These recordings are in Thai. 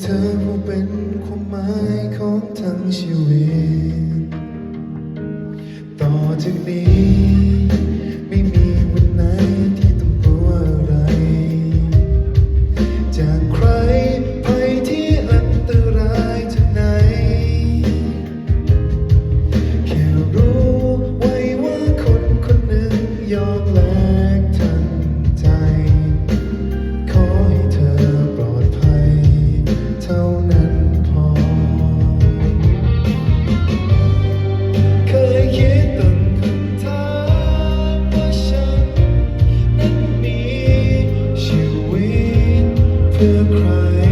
เธอผู้เป็นความหมายของทั้งชีวิต ต่อจากนี้ ไม่มีวันไหนที่ต้องกลัวอะไร จากใครภัยที่อันตรายจากไหน แค่รู้ไว้ว่าคนคนหนึ่งยอมแลก เพื่อ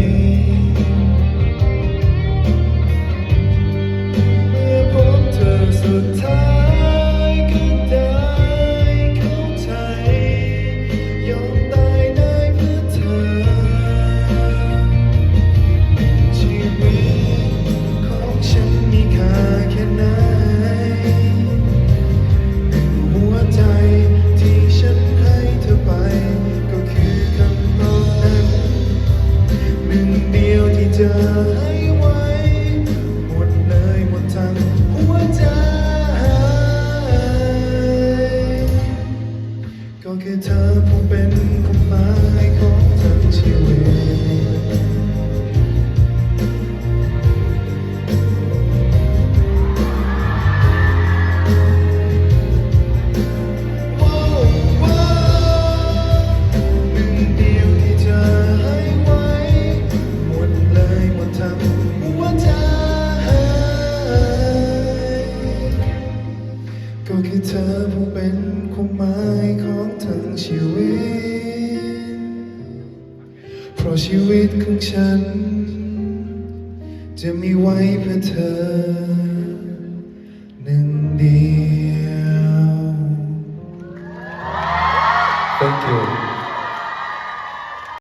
just ชีวิต เพราะชีวิตของฉัน จะมีไว้เพื่อเธอ